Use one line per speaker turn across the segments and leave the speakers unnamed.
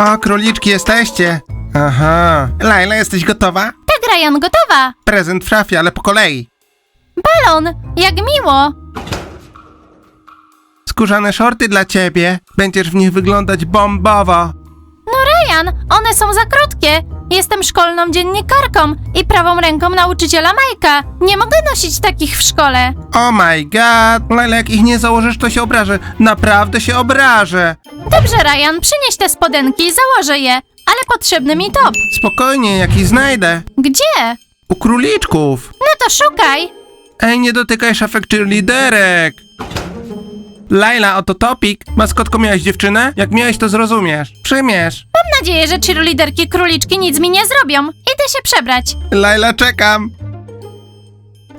O, króliczki jesteście. Aha. Laila, jesteś gotowa?
Tak, Ryan, gotowa.
Prezent w szafie, ale po kolei.
Balon, jak miło.
Skórzane shorty dla ciebie. Będziesz w nich wyglądać bombowo.
No Ryan, one są za krótkie. Jestem szkolną dziennikarką i prawą ręką nauczyciela Majka. Nie mogę nosić takich w szkole.
Oh my god. Laila, jak ich nie założysz, to się obrażę. Naprawdę się obrażę.
Dobrze, Ryan, przynieś te spodenki, założę je. Ale potrzebny mi top.
Spokojnie, jaki znajdę.
Gdzie?
U króliczków.
No to szukaj.
Ej, nie dotykaj szafek cheerleaderek. Laila, oto topik. Maskotko, miałeś dziewczynę? Jak miałeś, to zrozumiesz. Przymierz.
Nadzieję, że cheerleaderki króliczki nic mi nie zrobią. Idę się przebrać.
Laila, czekam.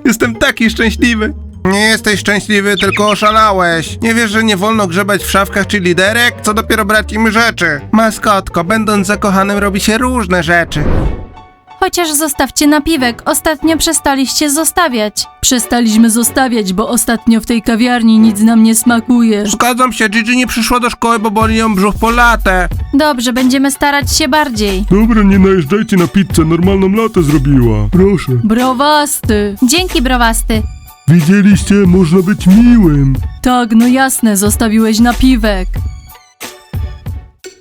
Jestem taki szczęśliwy. Nie jesteś szczęśliwy, tylko oszalałeś. Nie wiesz, że nie wolno grzebać w szafkach czy liderek? Co dopiero brać im rzeczy? Maskotko, będąc zakochanym robi się różne rzeczy.
Chociaż zostawcie napiwek, ostatnio przestaliście zostawiać.
Przestaliśmy zostawiać, bo ostatnio w tej kawiarni nic nam nie smakuje.
Zgadzam się, Gigi nie przyszła do szkoły, bo boli ją brzuch po latę.
Dobrze, będziemy starać się bardziej.
Dobra, nie najeżdżajcie na pizzę, normalną latę zrobiła. Proszę.
Browasty.
Dzięki, browasty.
Widzieliście, można być miłym.
Tak, no jasne, zostawiłeś napiwek.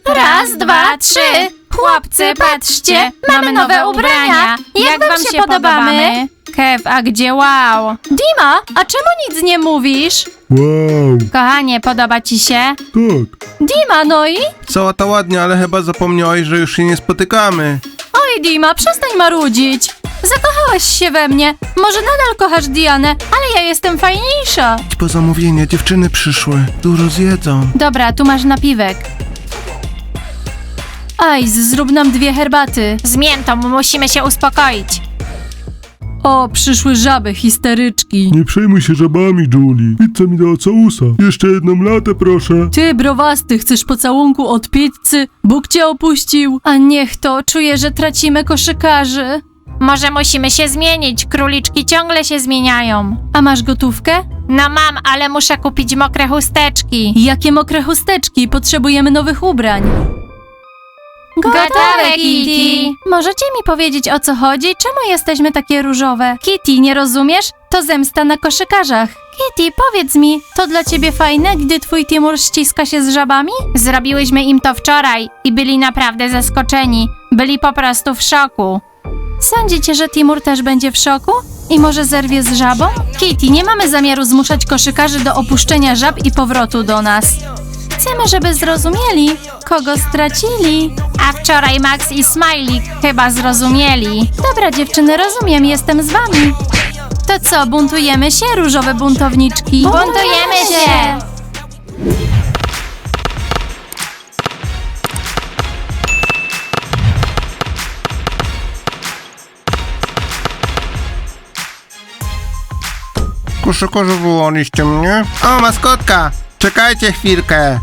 Raz, dwa, trzy. Chłopcy, patrzcie, mamy nowe ubrania. Jak wam się podobamy? Kev, a gdzie wow? Dima, a czemu nic nie mówisz?
Wow,
Kochanie, podoba ci się?
tak.
Dima, no i?
Cała to ładnie, ale chyba zapomniałeś, że już się nie spotykamy.
Oj, Dima, przestań marudzić. Zakochałeś się we mnie. Może nadal kochasz Dianę, ale ja jestem fajniejsza.
Idź po zamówienie, dziewczyny przyszły. Dużo zjedzą.
Dobra, tu masz napiwek.
Ice, zrób nam dwie herbaty.
Z miętą musimy się uspokoić.
O, przyszły żaby, histeryczki.
Nie przejmuj się żabami, Julie. Pizza mi dała całusa. Jeszcze jedną latę, proszę.
Ty, browasty, chcesz pocałunku od pizzy? Bóg cię opuścił.
A niech to, czuję, że tracimy koszykarzy. Może musimy się zmienić, króliczki ciągle się zmieniają.
A masz gotówkę?
No mam, ale muszę kupić mokre chusteczki.
Jakie mokre chusteczki, potrzebujemy nowych ubrań.
Gotowe, Kitty. Możecie mi powiedzieć o co chodzi? Czemu jesteśmy takie różowe? Kitty, nie rozumiesz? To zemsta na koszykarzach. Kitty, powiedz mi, to dla ciebie fajne, gdy twój Timur ściska się z żabami? Zrobiłyśmy im to wczoraj i byli naprawdę zaskoczeni. Byli po prostu w szoku. Sądzicie, że Timur też będzie w szoku? I może zerwie z żabą? Kitty, nie mamy zamiaru zmuszać koszykarzy do opuszczenia żab i powrotu do nas. Chcemy, żeby zrozumieli, kogo stracili. A wczoraj Max i Smiley chyba zrozumieli. Dobra, dziewczyny, rozumiem, jestem z wami. To co, buntujemy się, różowe buntowniczki? Buntujemy się!
Koszykarzu wyłoniście mnie? O, maskotka! Czekajcie chwilkę.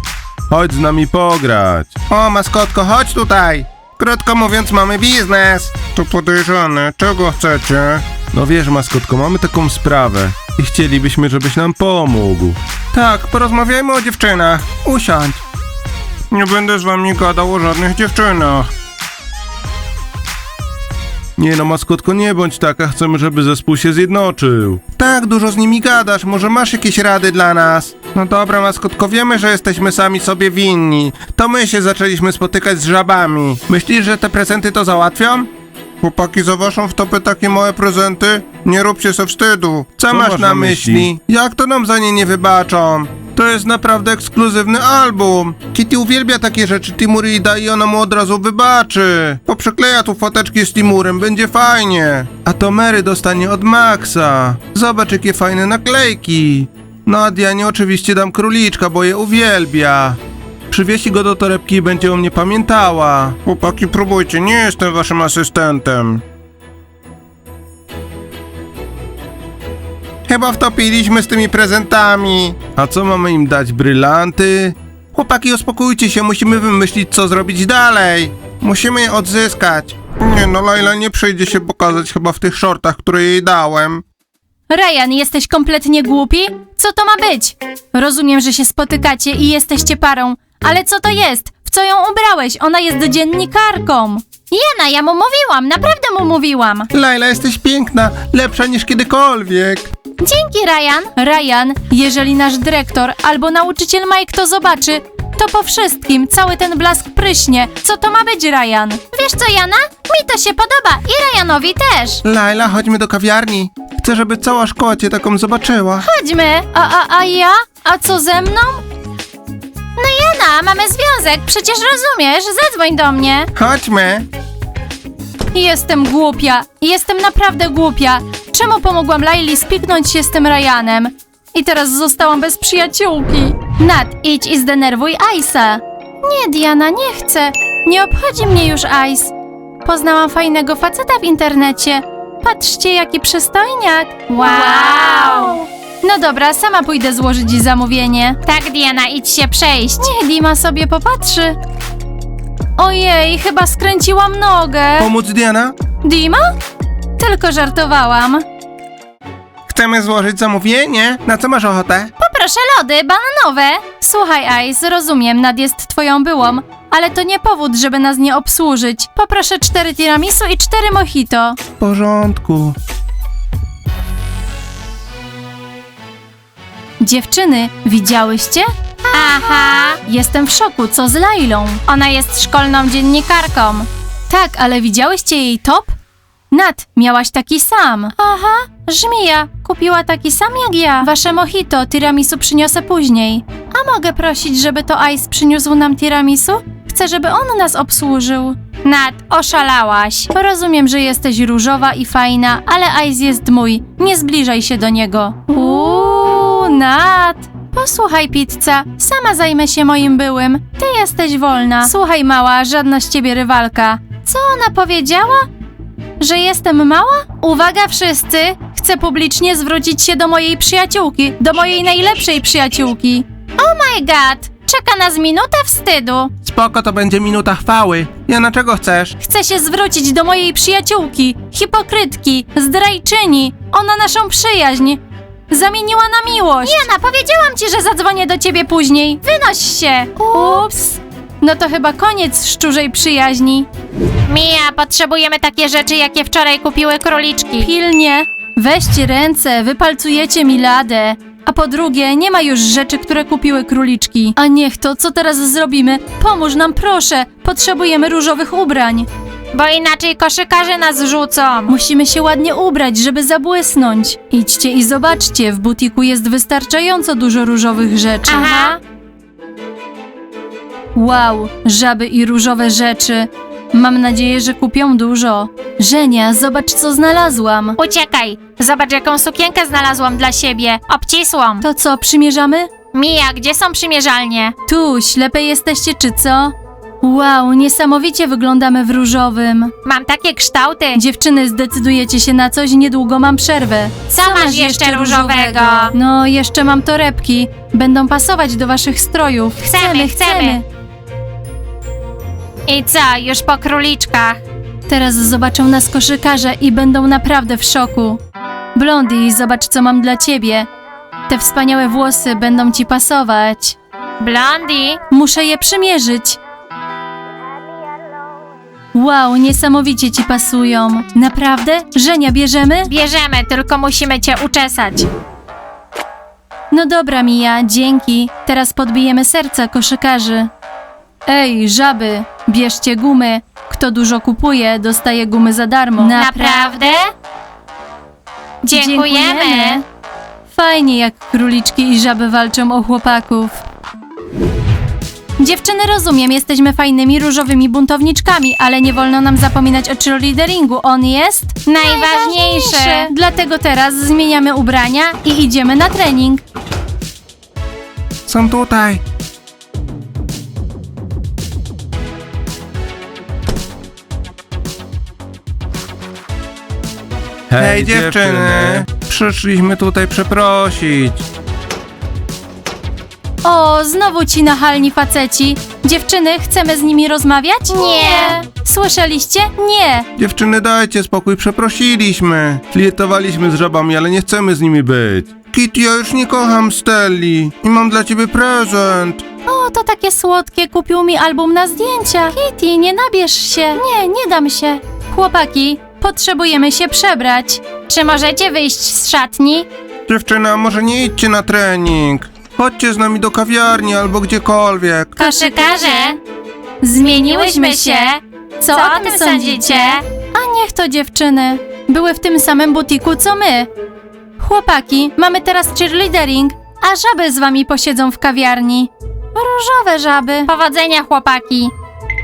Chodź z nami pograć.
O, maskotko, chodź tutaj. Krótko mówiąc, mamy biznes. To podejrzane. Czego chcecie?
No wiesz, maskotko, mamy taką sprawę i chcielibyśmy, żebyś nam pomógł.
Tak, porozmawiajmy o dziewczynach. Usiądź. Nie będę z wami gadał o żadnych dziewczynach.
Nie no, maskotko, nie bądź taka, chcemy, żeby zespół się zjednoczył.
Tak, dużo z nimi gadasz, może masz jakieś rady dla nas? No dobra, maskotko, wiemy, że jesteśmy sami sobie winni. To my się zaczęliśmy spotykać z żabami. Myślisz, że te prezenty to załatwią? Chłopaki, za waszą wtopę takie małe prezenty? Nie róbcie se wstydu. Co, masz, na myśli? Jak to nam za nie nie wybaczą? To jest naprawdę ekskluzywny album. Kitty uwielbia takie rzeczy Timurida i ona mu od razu wybaczy. Poprzekleja tu foteczki z Timurem, będzie fajnie. A to Mary dostanie od Maxa. Zobacz jakie fajne naklejki. No a Dianie oczywiście dam króliczka, bo je uwielbia. Przywiesi go do torebki i będzie o mnie pamiętała. Chłopaki, próbujcie, nie jestem waszym asystentem. Chyba wtopiliśmy z tymi prezentami.
A co mamy im dać, brylanty?
Chłopaki, uspokójcie się, musimy wymyślić, co zrobić dalej. Musimy je odzyskać. Nie no, Laila nie przyjdzie się pokazać chyba w tych shortach, które jej dałem.
Ryan, jesteś kompletnie głupi? Co to ma być? Rozumiem, że się spotykacie i jesteście parą, ale co to jest? W co ją ubrałeś? Ona jest dziennikarką. Jana, ja mu mówiłam, naprawdę mu mówiłam.
Laila, jesteś piękna, lepsza niż kiedykolwiek.
Dzięki, Ryan. Ryan, jeżeli nasz dyrektor albo nauczyciel Mike to zobaczy, to po wszystkim cały ten blask pryśnie. Co to ma być, Ryan? Wiesz co, Jana? Mi to się podoba i Ryanowi też.
Laila, chodźmy do kawiarni. Chcę, żeby cała szkoła cię taką zobaczyła.
Chodźmy. A, a, a ja? A co ze mną? No Jana, mamy związek, przecież rozumiesz, zadzwoń do mnie.
Chodźmy.
Jestem głupia. Jestem naprawdę głupia. Czemu pomogłam Laili spiknąć się z tym Ryanem? I teraz zostałam bez przyjaciółki. Nat, idź i zdenerwuj Ice'a. Nie, Diana, nie chcę. Nie obchodzi mnie już Ice. Poznałam fajnego faceta w internecie. Patrzcie, jaki przystojniak. Wow! No dobra, sama pójdę złożyć zamówienie. Tak, Diana, idź się przejść. Niech Dima sobie popatrzy. Ojej, chyba skręciłam nogę.
Pomóc Diana?
Dima? Tylko żartowałam.
Chcemy złożyć zamówienie. Na co masz ochotę?
Poproszę lody bananowe. Słuchaj, Ice, rozumiem, Nad jest twoją byłą, ale to nie powód, żeby nas nie obsłużyć. Poproszę cztery tiramisu i cztery mojito.
W porządku.
Dziewczyny, widziałyście? Aha! Jestem w szoku, co z Lailą? Ona jest szkolną dziennikarką. Tak, ale widziałyście jej top? Nat, miałaś taki sam. Aha, żmija, kupiła taki sam jak ja. Wasze mojito, tiramisu przyniosę później. A mogę prosić, żeby to Ice przyniósł nam tiramisu? Chcę, żeby on nas obsłużył. Nat, oszalałaś. Rozumiem, że jesteś różowa i fajna, ale Ice jest mój. Nie zbliżaj się do niego. Uuu, Nat. Posłuchaj, pizza, sama zajmę się moim byłym. Ty jesteś wolna. Słuchaj, mała, żadna z ciebie rywalka. Co ona powiedziała? Że jestem mała? Uwaga wszyscy! Chcę publicznie zwrócić się do mojej przyjaciółki, do mojej najlepszej przyjaciółki. Oh my god! Czeka nas minuta wstydu.
Spoko, to będzie minuta chwały. Jana, czego chcesz?
Chcę się zwrócić do mojej przyjaciółki, hipokrytki, zdrajczyni. Ona naszą przyjaźń zamieniła na miłość. Jana, powiedziałam ci, że zadzwonię do ciebie później. Wynoś się. Ups. No to chyba koniec szczurzej przyjaźni. Mia, potrzebujemy takie rzeczy, jakie wczoraj kupiły króliczki. Pilnie. Weźcie ręce, wypalcujecie mi ladę. A po drugie, nie ma już rzeczy, które kupiły króliczki. A niech to, co teraz zrobimy? Pomóż nam, proszę. Potrzebujemy różowych ubrań. Bo inaczej koszykarze nas rzucą. Musimy się ładnie ubrać, żeby zabłysnąć. Idźcie i zobaczcie, w butiku jest wystarczająco dużo różowych rzeczy. Aha. Wow, żaby i różowe rzeczy. Mam nadzieję, że kupią dużo. Żenia, zobacz co znalazłam.
Uciekaj! Zobacz, jaką sukienkę znalazłam dla siebie. Obcisłą.
To co, przymierzamy?
Mija, gdzie są przymierzalnie?
Tu, ślepe jesteście czy co? Wow, niesamowicie wyglądamy w różowym.
Mam takie kształty.
Dziewczyny, zdecydujecie się na coś, niedługo mam przerwę.
Co masz jeszcze różowego?
No, jeszcze mam torebki. Będą pasować do waszych strojów.
Chcemy, chcemy. I co, już po króliczkach?
Teraz zobaczą nas koszykarze i będą naprawdę w szoku. Blondie, zobacz co mam dla ciebie. Te wspaniałe włosy będą ci pasować.
Blondie?
Muszę je przymierzyć. Wow, niesamowicie ci pasują. Naprawdę? Żenia, bierzemy?
Bierzemy, tylko musimy cię uczesać.
No dobra, Mija, dzięki. Teraz podbijemy serca koszykarzy. Ej, żaby, bierzcie gumy. Kto dużo kupuje, dostaje gumy za darmo.
Naprawdę? Dziękujemy.
Fajnie, jak króliczki i żaby walczą o chłopaków. Dziewczyny, rozumiem, jesteśmy fajnymi różowymi buntowniczkami, ale nie wolno nam zapominać o cheerleaderingu. On jest
Najważniejszy.
Dlatego teraz zmieniamy ubrania i idziemy na trening.
Są tutaj. Hej dziewczyny, przyszliśmy tutaj przeprosić.
O, znowu ci nachalni faceci. Dziewczyny, chcemy z nimi rozmawiać?
Nie.
Słyszeliście? Nie.
Dziewczyny, dajcie spokój, przeprosiliśmy. Flirtowaliśmy z żabami, ale nie chcemy z nimi być. Kitty, ja już nie kocham Stelli i mam dla ciebie prezent.
O, to takie słodkie, kupił mi album na zdjęcia. Kitty, nie nabierz się. Nie, nie dam się. Chłopaki, potrzebujemy się przebrać.
Czy możecie wyjść z szatni?
Dziewczyna, może nie idźcie na trening. Chodźcie z nami do kawiarni albo gdziekolwiek.
Koszykarze, zmieniłyśmy się. Co o tym sądzicie?
A niech to dziewczyny. Były w tym samym butiku co my. Chłopaki, mamy teraz cheerleadering, a żaby z wami posiedzą w kawiarni. Różowe żaby.
Powodzenia, chłopaki.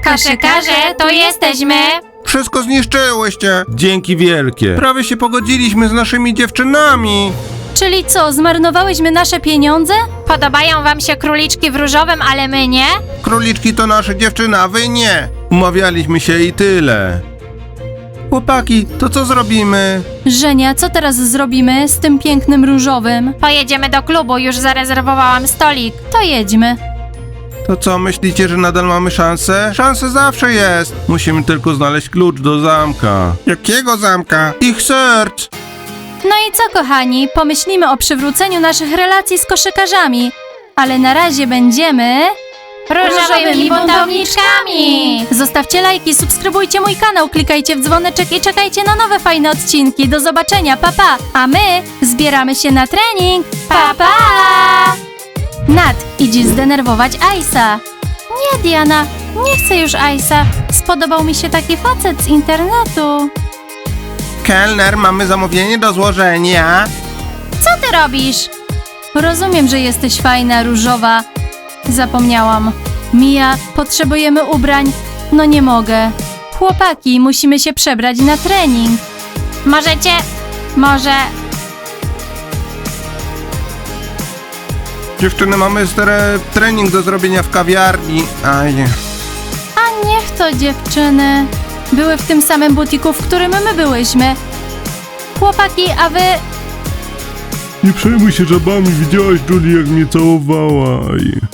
Koszykarze, to jesteśmy.
Wszystko zniszczyłyście.
Dzięki wielkie.
Prawie się pogodziliśmy z naszymi dziewczynami.
Czyli co, zmarnowałyśmy nasze pieniądze?
Podobają wam się króliczki w różowym, ale my nie?
Króliczki to nasze dziewczyny, a wy nie.
Umawialiśmy się i tyle.
Chłopaki, to co zrobimy?
Żenia, co teraz zrobimy z tym pięknym różowym?
Pojedziemy do klubu, już zarezerwowałam stolik.
To jedźmy.
To co, myślicie, że nadal mamy szansę? Szansa zawsze jest.
Musimy tylko znaleźć klucz do zamka.
Jakiego zamka? Ich serc.
No i co, kochani? Pomyślimy o przywróceniu naszych relacji z koszykarzami. Ale na razie będziemy...
Różowymi buntowniczkami.
Zostawcie lajki, subskrybujcie mój kanał, klikajcie w dzwoneczek i czekajcie na nowe fajne odcinki. Do zobaczenia, papa! Pa. A my zbieramy się na trening.
Pa, pa!
Nat, idź zdenerwować Aisa. Nie, Diana, nie chcę już Aisa. Spodobał mi się taki facet z internetu.
Kelner, mamy zamówienie do złożenia.
Co ty robisz?
Rozumiem, że jesteś fajna, różowa. Zapomniałam. Mia, potrzebujemy ubrań. No nie mogę. Chłopaki, musimy się przebrać na trening.
Możecie... Może...
Dziewczyny, mamy stere trening do zrobienia w kawiarni. Aj,
A niech to dziewczyny. Były w tym samym butiku, w którym my byłyśmy. Chłopaki, a wy...
Nie przejmuj się żabami, widziałaś Julie jak mnie całowała. I...